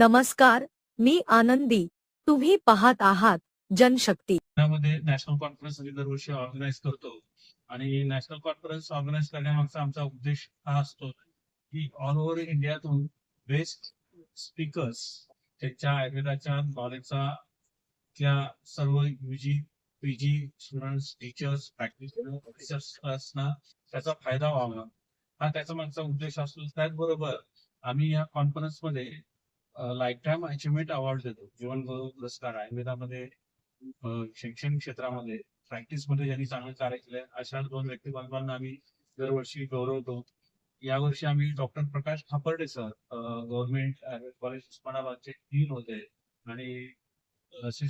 नमस्कार मी आनंदी. तुम्ही पाहत आहात जनशक्ती. पुण्यामध्ये नॅशनल कॉन्फरन्स आम्ही दरवर्षी ऑर्गनाईज करतो. आणि नॅशनल कॉन्फरन्स ऑर्गनाईज करण्यामागचा आमचा उद्देश हा असतो की ऑल ओव्हर इंडियातून बेस्ट स्पीकर्स त्यांच्या आयुर्वेदाच्या नॉलेजचा त्या सर्व UG PG students teachers practice त्याचा फायदा व्हावा. हा त्याचा मागचा उद्देश असतो. त्याचबरोबर आम्ही या कॉन्फरन्समध्ये लाईफ टाईम अचिव्हमेंट अवॉर्ड देतो. जीवन गौरव पुरस्कार आयुर्वेदामध्ये शैक्षणिक क्षेत्रामध्ये प्रॅक्टिसमध्ये ज्यांनी चांगलं कार्य केलं अशा दोन व्यक्तिमत्वांना आम्ही दरवर्षी गौरवतो. यावर्षी आम्ही doctor Prakash Khaparde sir government college उस्मानाबादचे डीन होते. आणि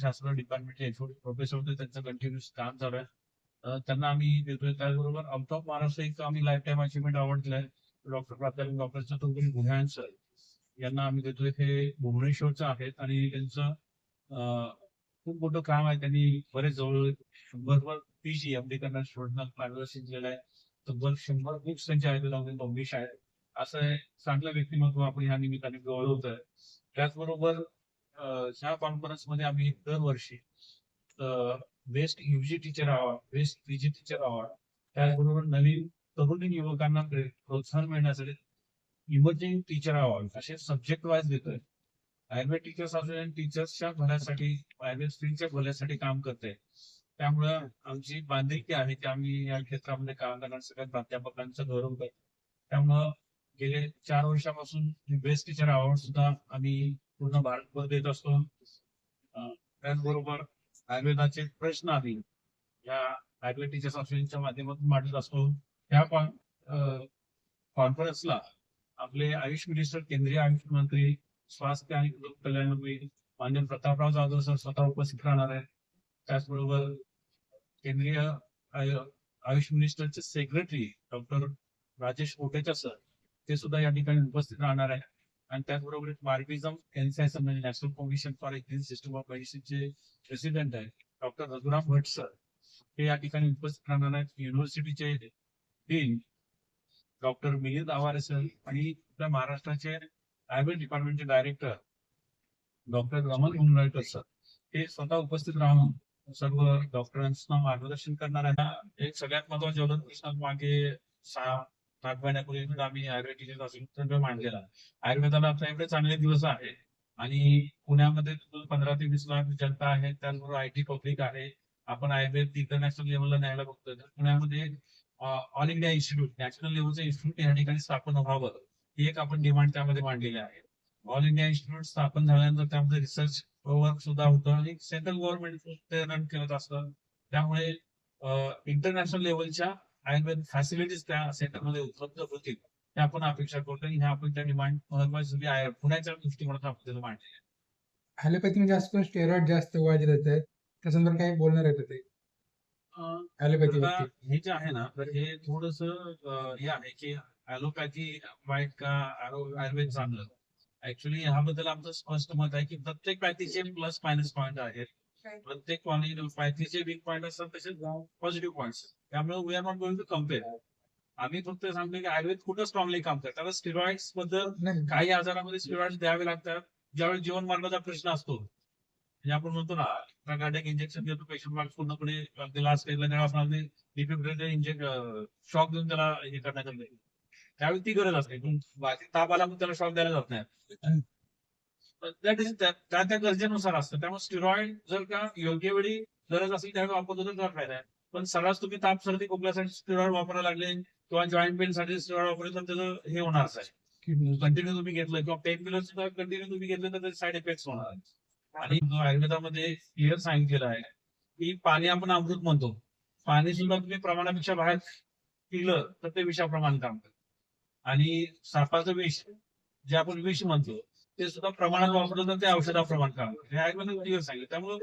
शास्त्र डिपार्टमेंटचे प्रोफेसर होते. त्यांचं कंटिन्युअस काम चालू आहे. त्यांना आम्ही देतोय. त्याचबरोबर आउट ऑफ महाराष्ट्र एक आम्ही लाईफ टाईम अचिव्हमेंट अवॉर्ड दिलाय. डॉक्टर प्राध्यापक डॉक्टर चतुर्भुज भुयान सर यांना आम्ही देतोय हे भुवनेश्वरचं आहेत आणि त्यांचं खूप मोठं काम आहे. त्यांनी बरेच जवळ शंभरवर पीजी एम डी करणार स्टुडंटना मार्गदर्शन केलेलं आहे तब्बल शंभर बुक्स त्यांच्या आहेत पब्लिश आहेत. असं चांगलं व्यक्तिमत्व आपण ह्या निमित्ताने गौरवतोय. त्याचबरोबर ह्या कॉन्फरन्समध्ये आम्ही दरवर्षी best UG teacher award best PG teacher award त्याचबरोबर नवीन तरुण युवकांना प्रोत्साहन मिळण्यासाठी इमर्जिंग टीचर अवॉर्ड असे सब्जेक्ट वाईज देतोय आयुर्वेद टीचर्स असोसिएशन टीचर्सच्या भल्यासाठी आयुर्वेद स्त्रीच्या भल्यासाठी काम करते त्यामुळं आमची बांधिलकी आहे की आम्ही या क्षेत्रामध्ये काम करणार. सगळ्या प्राध्यापकांचा गौरव करतो त्यामुळं गेले चार वर्षापासून बेस्ट टीचर अवॉर्ड सुद्धा आम्ही पूर्ण भारतभर देत असतो. त्याचबरोबर आयुर्वेदाचे प्रश्न आम्ही या आयुर्वेद टीचर्स असोसिएशनच्या माध्यमातून मांडत असतो. त्या कॉन्फरन्सला आपले आयुष मिनिस्टर केंद्रीय आयुष मंत्री स्वास्थ्य आणि कुटुंब कल्याण मंत्री मान्य प्रतापराव जाधव सर स्वतः उपस्थित राहणार आहेत. त्याचबरोबर केंद्रीय AYUSH मिनिस्टरचे secretary doctor Rajesh Kotecha sir ते सुद्धा या ठिकाणी उपस्थित राहणार आहे आणि त्याचबरोबर मार्टिझम एनसायसम म्हणजे national commission for Indian system of मेडिसिनचे president आहेत डॉक्टर रघुराम भट सर हे या ठिकाणी उपस्थित राहणार आहेत. युनिव्हर्सिटीचे dean doctor Milind Aware sir आणि आपल्या महाराष्ट्राचे Ayurveda डिपार्टमेंटचे director doctor Raman Gundalkar sir. हे स्वतः उपस्थित राहून सर्व डॉक्टरांना मार्गदर्शन करणार आहे एक सगळ्यात महत्त्वाचे होतं प्रश्न मागे सहा सात महिन्यापूर्वी आम्ही आयुर्वेद मांडलेला. आयुर्वेदाला आता एवढे चांगले दिवस आहे आणि पुण्यामध्ये पंधरा ते वीस लाख जनता आहे त्याचबरोबर आय टी पब्लिक आहे. आपण आयुर्वेद इंटरनॅशनल लेवलला न्यायला बघतोय. तर पुण्यामध्ये ऑल इंडिया इन्स्टिट्यूट नॅशनल लेव्हलचं इन्स्टिट्यूट या ठिकाणी स्थापन व्हावं ही एक आपण डिमांड त्यामध्ये मांडलेली आहे. ऑल इंडिया इन्स्टिट्यूट स्थापन झाल्यानंतर त्यामध्ये रिसर्च वर्क सुद्धा होतं आणि सेंट्रल गव्हर्नमेंट ते रन करत असतं. त्यामुळे इंटरनॅशनल लेवलच्या आयुर्वेद फॅसिलिटीज त्या सेंटरमध्ये उपलब्ध होतील हे आपण अपेक्षा करतो आणि ह्या आपण त्या डिमांड महत्वाची आहे पुण्याच्या दृष्टिकोनातून आपण त्याला मांडले ॲलोपॅथीमध्ये जास्त स्टेरॉइड जास्त वाजत आहेत. त्या संदर्भात काही बोलणार आहे ते? आता हे जे आहे ना तर हे थोडस हे आहे की ऍलोपॅथी वाईट का आयुर्वेद चांगलं? ऍक्च्युली ह्याबद्दल आमचं स्पष्ट मत आहे की प्रत्येक पॅथीचे प्लस मायनस पॉईंट आहेत. प्रत्येक पॅथीचे वीक पॉईंट असतात तसेच पॉझिटिव्ह पॉईंट त्यामुळे we are not going to compare आम्ही फक्त सांगतो की आयुर्वेद कुठं स्ट्रॉंगली काम करतात. त्याला स्टिरॉइड्सबद्दल काही आजारामध्ये स्टिरॉइड द्यावे लागतात. ज्यावेळी जीवन मरणाचा प्रश्न असतो. म्हणजे आपण म्हणतो ना कार्डिक इंजेक्शन देतो पेशंट पूर्णपणे स्टेजला जेव्हा आपण अगदी डिफिब्रिलेटर इंजेक्ट शॉक देऊन त्याला हे करण्यात येते त्यावेळी ती गरज असते. बाकी ताप आला पण त्याला शॉक द्यायला जात नाही. That is- त्या त्या गरजेनुसार असतं. त्यामुळे स्टिरॉइड जर का योग्य वेळी गरज असेल त्यावेळी वापरतो तर त्याला फायदा आहे. पण सर्रास तुम्ही ताप सर्दी खोकल्यासाठी स्टिरॉइड वापरायला लागले किंवा जॉईंट पेन साठी स्टिरॉइड वापरले तर त्याचं हे होणारच आहे कंटिन्यू तुम्ही घेतलं किंवा पेन किलर सुद्धा कंटिन्यू तुम्ही घेतलं तर त्याचे साईड इफेक्ट होणार. आणि जो आयुर्वेदामध्ये क्लिअर सांगितलेलं आहे की पाणी आपण अमृत म्हणतो. पाणी सुद्धा तुम्ही प्रमाणापेक्षा बाहेर पिलं तर ते विषाप्रमाण काम करत. आणि सापाचं विष जे आपण विष म्हणतो ते सुद्धा प्रमाणात वापरलं तर ते औषधाप्रमाण काम करतं. हे आयुर्वेदात क्लिअर सांगितलं. त्यामुळे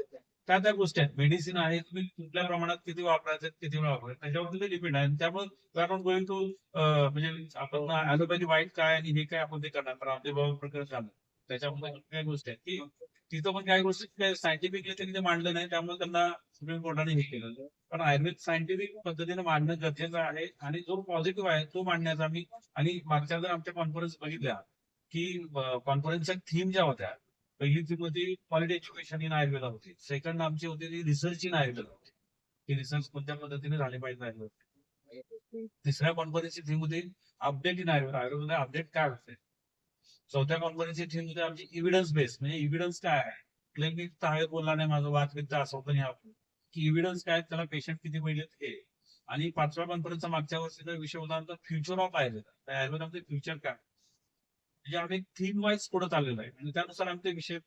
त्या त्या गोष्टी आहेत. मेडिसिन आहे तुम्ही कुठल्या प्रमाणात किती वापरायचं किती वापरायचं त्याच्यावरती ते डिपेंड आहे. त्यामुळे आपण गोइंग टू म्हणजे आपण ऍलोपॅथी वाईट काय आणि हे काय आपण ते करणार. रामदेव बाबा झालं त्याच्यामध्ये काही गोष्टी आहेत की तिथं पण काही गोष्टी सायंटिफिकली त्यांनी ते मांडलं नाही त्यामुळे त्यांना सुप्रीम कोर्टाने हे केलं पण आयुर्वेद सायंटिफिक पद्धतीने मांडणं गरजेचं आहे आणि जो पॉझिटिव्ह आहे तो मांडण्याचा मी आणि मागच्या जर आमच्या कॉन्फरन्स बघितल्या की कॉन्फरन्सच्या थीम ज्या होत्या पहिली थीम होती क्वालिटी एज्युकेशन इन आयुर्वेदा होती. सेकंड आमची होती ती रिसर्च इन आयुर्वेदा होती. की रिसर्च कोणत्या पद्धतीने झाली पाहिजे आयुर्वेद तिसऱ्या कॉन्फरन्सची थीम होती update in Ayurveda Ayurveda update काय असते चौथ्या कंपनीची थीम होती आमची इव्हिडन्स बेस म्हणजे इव्हिडन्स काय आहे? क्लेम मी ताळे बोलला नाही माझं वाद असं होतं नाही की इव्हिडन्स काय? त्याला पेशंट किती पाहिजेत हे. आणि पाचव्या कॉन्फरन्सचा मागच्या वर्षीचा विषय होता आमचा फ्युचर ऑफ आयुर्वेदा त्या आयुर्वेदामध्ये फ्युचर काय? म्हणजे आम्ही थीम वाईज पुढे चाललेलो आहे. आणि त्यानुसार आम्ही ते विषय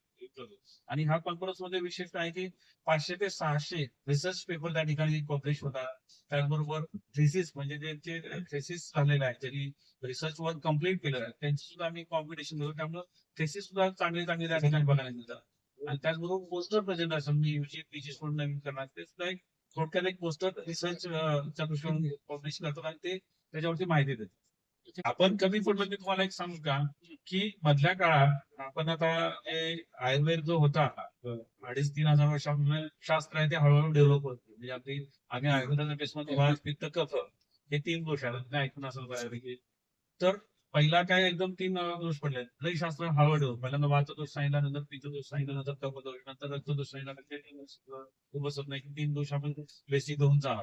आणि हा कॉन्फरन्समध्ये विशेष आहे की पाचशे ते सहाशे रिसर्च पेपर त्या ठिकाणी पब्लिश होता त्याचबरोबर थेसिस म्हणजे ज्यांचे थेसिस झालेले आहेत ज्यांनी रिसर्च वर्क कंप्लीट केलं आहे त्यांची सुद्धा आम्ही कॉम्पिटिशन घेतो त्यामुळे थेसिस सुद्धा चांगले चांगले त्या ठिकाणी बघायला मिळतात. आणि त्याचबरोबर पोस्टर प्रेझेंटेशन मी युजी पीजी स्टुडंट नवीन करणार ते सुद्धा एक थोडक्यात एक पोस्टर रिसर्च च्या दृष्टीने पब्लिश करतात आणि ते त्याच्यावरती माहिती देतात. आपण कमी पडलो मी म्हणजे तुम्हाला एक सांगू का की मधल्या काळात आपण आता आयुर्वेद जो होता अडीच तीन हजार वर्षापूर्वी म्हणजे शास्त्र आहे ते हळूहळू डेव्हलप होत म्हणजे आपली आम्ही आयुर्वेदाच्या बेसमध्ये वास पित्त कफ हे तीन दोष आहेत. ऐकून असेल तर पहिला काय एकदम तीन दोष पडले लई शास्त्र हळूहळू डेव्हलप पहिल्यांदा वाचा दोष सांगितला नंतर पित्त दोष सांगितला नंतर कफ दोष नंतर रक्त दोष सांगितला नंतर तीन दोष, बसत नाही तीन दोष आपण बेसिक घेऊन जा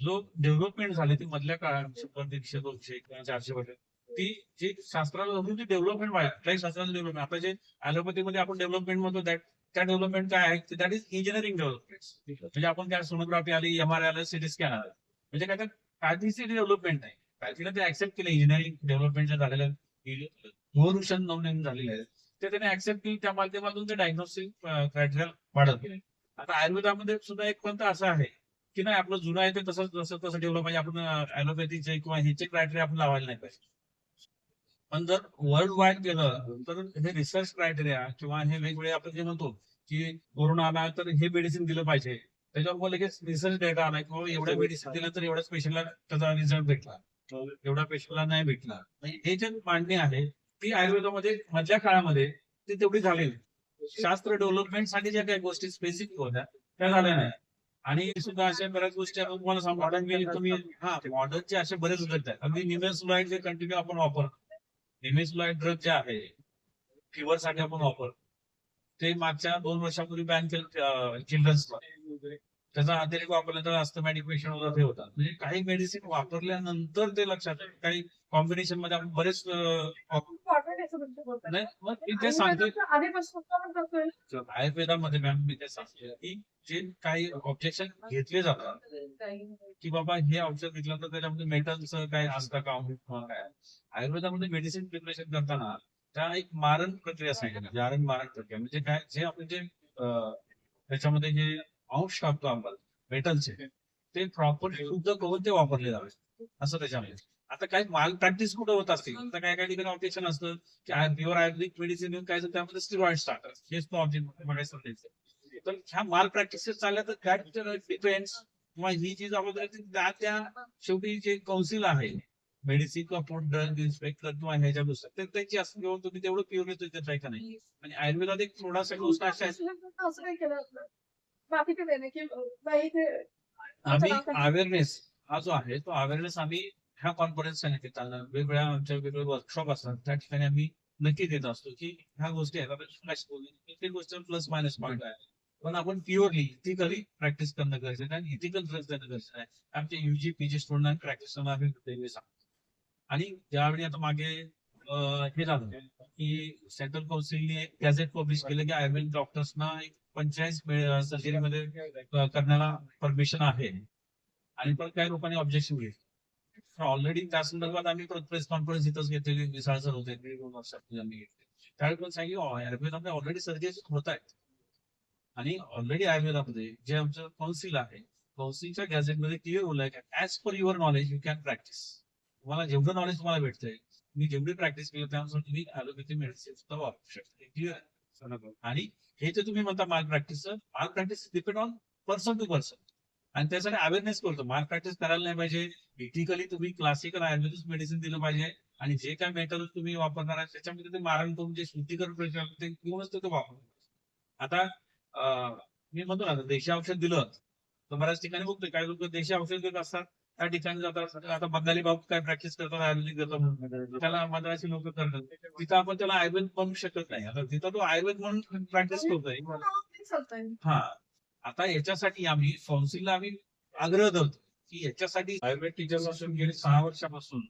जो डेव्हलपमेंट झाली ती मधल्या काळात शंभर दीडशे दोनशे किंवा चारशे वर्ष ती जी शास्त्राला धरून डेव्हलपमेंट व्हायला शास्त्राचं डेव्हलपमेंट आता जे मध्ये आपण डेव्हलपमेंट म्हणतो दॅट त्या डेव्हलपमेंट काय आहे दॅट इज इंजिनिअरिंग डेव्हलपमेंट म्हणजे आपण त्या सोनोग्राफी आली एम आर आलं सिटी स्कॅन आलं. म्हणजे काय काहीच डेव्हलपमेंट नाही काहीला ते ऍक्सेप्ट केलं इंजिनिअरिंग डेव्हलपमेंट झालेलं रिव्होल्युशन नवनवीन झालेलं आहे. ते त्याने ऍक्सेप्ट केली त्या माध्यमातून ते डायग्नोस्टिक क्रायटेरिया वाढत गेले आता आयुर्वेदामध्ये सुद्धा एक पंथ असं आहे की नाही आपलं जुनं आहे ते तसं तसं तसं ठेवलं पाहिजे. आपण ऍलोपॅथीचे किंवा ह्याचे क्रायटेरिया आपण लावायला नाही पाहिजे. पण जर वर्ल्ड वाईड गेलं तर हे रिसर्च क्रायटेरिया किंवा हे वेगवेगळे आपण जे म्हणतो की कोरोना आला तर हे मेडिसिन दिलं पाहिजे. त्याच्यावर लगेच रिसर्च डेटा आला किंवा एवढ्या मेडिसिन दिलं तर एवढ्याच पेशंटला त्याचा रिझल्ट भेटला. एवढ्या पेशंटला नाही भेटला. हे जे मांडणी आहे ती आयुर्वेदामध्ये मधल्या काळामध्ये ती तेवढी झालेली. शास्त्र डेव्हलपमेंटसाठी ज्या काही गोष्टी स्पेसिफिक होत्या त्या झाल्या नाही आणि सुद्धा अशा बऱ्याच गोष्टी आपण तुम्हाला सांगू. मॉडर्न तुम्ही हा मॉडर्नचे असे बरेच घटक आहेत. अगदी निमेसुलाइड जे कंटिन्यू आपण वापरतो निमेसुलाइड ड्रग जे आहे फिवर साठी आपण वापरतो ते मागच्या दोन वर्षापूर्वी बॅन केलं चिल्ड्रन्सला त्याचा अतिरेक वापरल्यानंतर अस्थमॅटिक पेशंट वगैरे होतात. म्हणजे काही मेडिसिन वापरल्यानंतर ते लक्षात. काही कॉम्बिनेशनमध्ये आपण बरेच नाही मग मी ते सांगतो आधीपासून आपण करतोय. आयुर्वेदामध्ये मॅम मी ते सांगतो की जे काही ऑब्जेक्शन घेतले जातात की बाबा हे औषध घेतलं तर त्याच्यामध्ये मेटलचं काय असतं का काय? आयुर्वेदामध्ये मेडिसिन प्रिपरेशन करताना त्या एक मारण प्रक्रिया सांगितली. मारण मारण प्रक्रिया. म्हणजे काय जे आपण जे त्याच्यामध्ये जे अंश टाकतो आपण मेटलचे ते प्रॉपर शुद्ध करून ते वापरले जावे. असं त्याच्यामध्ये. आता काही माल प्रॅक्टिस कुठं होत असते आता काय काही ठिकाणी ऑब्जेक्शन असतं की प्युअर आयुर्वेदिक मेडिसिन घेऊन काय तर त्यामध्ये स्टिरॉइड टाकतात हेच तो ऑब्जेक्ट बघायचं तर ह्या माल प्रॅक्टिसेस चालल्या तर दॅट डिपेंड्स किंवा ही जी जबाबदारी त्या त्या शेवटी जे कौन्सिल आहे मेडिसिन किंवा फूड ड्रग इन्स्पेक्टर किंवा ह्याच्यानुसार ते त्याची असं किंवा तुम्ही तेवढं प्युअर येतो त्याच्या का नाही? आणि आयुर्वेदात एक थोडासा गोष्ट अशा ते आम्ही काय? अवेअरनेस हा जो आहे तो अवेअरनेस आम्ही ह्या कॉन्फरन्स चालणार वेगवेगळ्या आमच्या वेगवेगळे वर्कशॉप असतात. त्या ठिकाणी आम्ही नक्की देत असतो की ह्या गोष्टी आहेत. प्रत्येक गोष्ट प्लस मायनस पॉईंट आहे. पण आपण प्युअरली इथिकली प्रॅक्टिस करणं गरजेचं आहे आणि इथिकल ड्रग्स देणं गरजेचं आहे. आमच्या युजी पीजी स्टुडंट प्रॅक्टिस करणं आम्ही सांगतो. आणि ज्यावेळी आता मागे हे झालं की सेंट्रल काउन्सिलने एक गॅझेट पब्लिश केलं की आयुर्वेद डॉक्टर्सना एक पंचायत सर्जरीमध्ये करण्याला परमिशन आहे. आणि पण काही लोकांनी ऑब्जेक्शन घेतलं. ऑलरेडी त्या संदर्भात आम्ही प्रेस कॉन्फरन्स इथंच घेतलेली मिसाळ सर होते. दीड दोन वर्षापूर्वी आम्ही घेतले त्यावेळी पण सांगितलं आयुर्वेदामध्ये ऑलरेडी सर्जेस होत आहेत. आणि ऑलरेडी आयुर्वेदामध्ये जे आमचं काउन्सिल आहे काउन्सिलच्या गॅझेटमध्ये क्लिअर बोललंय की as per your knowledge you can practice तुम्हाला जेवढं नॉलेज तुम्हाला भेटतंय मी जेवढी प्रॅक्टिस केली त्यानुसार तुम्ही ऍलोपॅथी मेडिसिन सुद्धा वापरू शकता. क्लिअर आणि हे जे तुम्ही म्हणता malpractice malpractice depend on person to person आणि त्यासाठी अवेअरनेस करतो. माल प्रॅक्टिस करायला नाही पाहिजे. इथिकली तुम्ही क्लासिकल आयुर्वेदिक मेडिसिन दिलं पाहिजे. आणि जे काय मेटल तुम्ही वापरणार आहे त्याच्यामध्ये ते मारण करून जे शुद्धीकरण ते घेऊनच ते वापरणार आता मी म्हणतो ना देशी औषध दिलं तर बऱ्याच ठिकाणी बघतोय. काही लोक देशी औषध देत असतात त्या ठिकाणी जातात. आता बंगाली बाबू काय प्रॅक्टिस करतात आयुर्वेदिक देतात त्याला मद्रासी लोक करतात. तिथं आपण त्याला आयुर्वेद बनवू शकत नाही. आता तिथं तो आयुर्वेद म्हणून प्रॅक्टिस करतोय. चालतंय. हा. आता याच्यासाठी आम्ही काउन्सिलला आम्ही आग्रह धरतो की याच्यासाठी आयुर्वेद टीचर्स असून गेली सहा वर्षापासून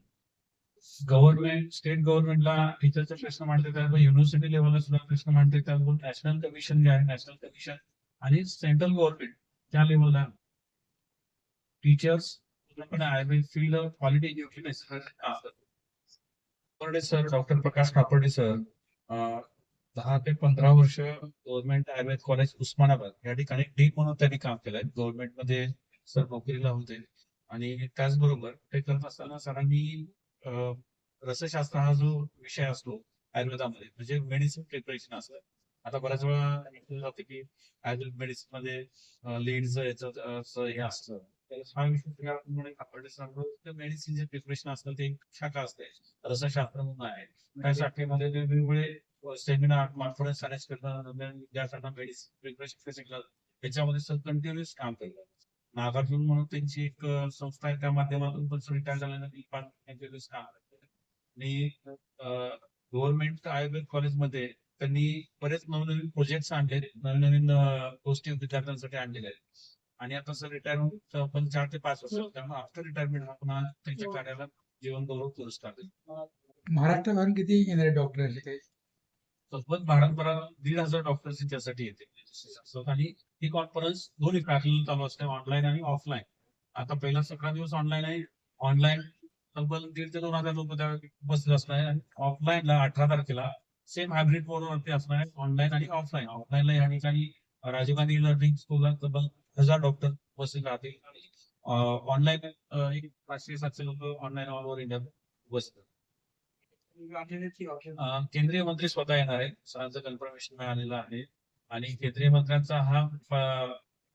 गव्हर्नमेंट स्टेट गव्हर्नमेंटला टीचरचे प्रश्न मांडते त्याबरोबर युनिव्हर्सिटी लेवलला सुद्धा प्रश्न मांडते त्याबरोबर नॅशनल कमिशन जे आहे नॅशनल कमिशन आणि सेंट्रल गव्हर्नमेंट त्या लेवलला टीचर्स पूर्णपणे Ayurveda field quality education sir doctor Prakash Kapade sir दहा ते पंधरा वर्ष गव्हर्नमेंट आयुर्वेद कॉलेज उस्मानाबाद. या ठिकाणी डी म्हणून त्यांनी काम केलंय. गव्हर्नमेंटमध्ये सर नोकरीला होते. आणि त्याचबरोबर ते करत असताना सरांनी रसशास्त्र हा जो विषय असतो आयुर्वेदामध्ये म्हणजे मेडिसिन प्रिपरेशन असतं. आता बऱ्याच वेळा ऐकलं जाते की आयुर्वेद मेडिसिनमध्ये लीड्स याचं हे असतं. हा विषय सगळ्या कापडे मेडिसिन जे प्रिपरेशन असतं ते एक शाखा असते. रसशास्त्र म्हणून आहे. त्या शाखेमध्ये वेगवेगळे सेमिनार कॉन्फरन्स अरेंज करणं विद्यार्थ्यांना मेडिसिन प्रिपरेशन त्याच्यामध्ये सर कंटिन्युअस काम केलं. नागार्जुन म्हणून त्यांची एक संस्था आहे त्या माध्यमातून पण रिटायर झाल्यानंतर कंटिन्युअस काम आणि गव्हर्नमेंट आयुर्वेद कॉलेजमध्ये त्यांनी बरेच नवनवीन प्रोजेक्ट आणले नवीन नवीन गोष्टी विद्यार्थ्यांसाठी आणलेल्या आहेत. आणि आता सर रिटायरमेंट पण चार ते पाच वर्ष त्यामुळे आफ्टर रिटायरमेंट आपण त्यांच्या कार्याला जीवन गौरव पुरस्कार देतो. महाराष्ट्राभरून किती डॉक्टर असे काही सोबत भारतभरात दीड हजार डॉक्टर्स त्यासाठी येते. आणि ही कॉन्फरन्स दोन्ही पॅरल चालू असते ऑनलाईन आणि ऑफलाईन आता पहिला सतरा दिवस ऑनलाईन आहे. ऑनलाईन तब्बल दीड ते दोन हजार लोक त्या उपस्थित असणार आहे आणि ऑफलाईनला अठरा तारखेला सेम हायब्रिड वरती असणार आहे ऑनलाईन आणि ऑफलाईन ऑफलाईनला या ठिकाणी राजीव गांधी लर्निंग स्कूलला तब्बल हजार डॉक्टर उपस्थित राहतील. आणि ऑनलाईन एक पाचशे सातशे लोक ऑनलाईन ऑल ओव्हर इंडिया उपस्थित केंद्रीय मंत्री स्वतः येणार आहेत. सरांचं कन्फर्मेशन मिळालेलं आहे. आणि केंद्रीय मंत्र्यांचा हा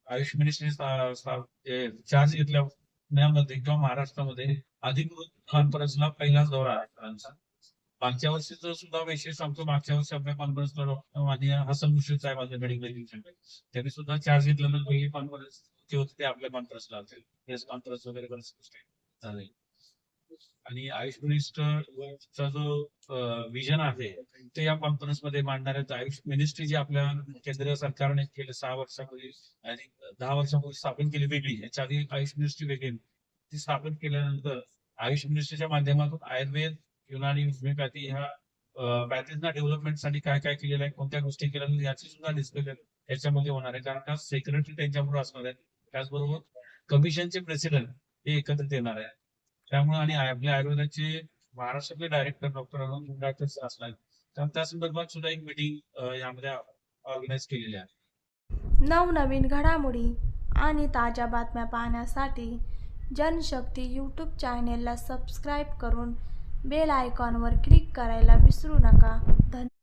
आयुष मिनिस्ट्री चार्ज घेतल्या पुण्यामध्ये किंवा महाराष्ट्रामध्ये अधिकृत कॉन्फरन्सला पहिलाच दौरा आहे सरांचा. मागच्या वर्षीच सुद्धा विशेष सांगतो मागच्या वर्षी आपल्या कॉन्फरन्सला डॉक्टर माननीय हसन मुश्रीफ साहेब मेडिकल त्यांनी सुद्धा चार्ज घेतल्यानंतर पहिली कॉन्फरन्स होते ते आपल्या कॉन्फरन्सला असेल प्रेस कॉन्फरन्स वगैरे चालेल झाले. आणि आयुष मिनिस्टरचा जो विजन आहे ते या कॉन्फरन्समध्ये मांडणार आहेत. आयुष मिनिस्ट्री जी आपल्या केंद्र सरकारने केलं सहा वर्षापूर्वी आणि दहा वर्षापूर्वी स्थापन केली वेगळी याच्या आधी आयुष मिनिस्ट्री वेगळी ती स्थापन केल्यानंतर आयुष मिनिस्ट्रीच्या माध्यमातून आयुर्वेद युनानी होमिओपॅथी ह्या पॅथीजना डेव्हलपमेंटसाठी काय काय केलेलं आहे कोणत्या गोष्टी केल्या याची सुद्धा डिस्कशन याच्यामध्ये होणार आहे. कारण का सेक्रेटरी त्यांच्याबरोबर असणार आहेत. त्याचबरोबर कमिशनचे प्रेसिडेंट हे एकत्रित येणार आहे त्यामुळे आणि आपल्या आयुर्वेदाचे महाराष्ट्रातले डायरेक्टर डॉक्टर अरुण मुंडाळकर असणार त्यामुळे त्या संदर्भात सुद्धा एक मिटिंग यामध्ये ऑर्गनाईज केलेली आहे. नवनवीन घडामोडी आणि ताज्या बातम्या पाहण्यासाठी जनशक्ती यूट्यूब चॅनेलला सबस्क्राईब करून बेल आयकॉनवर क्लिक करायला विसरू नका. धन्यवाद.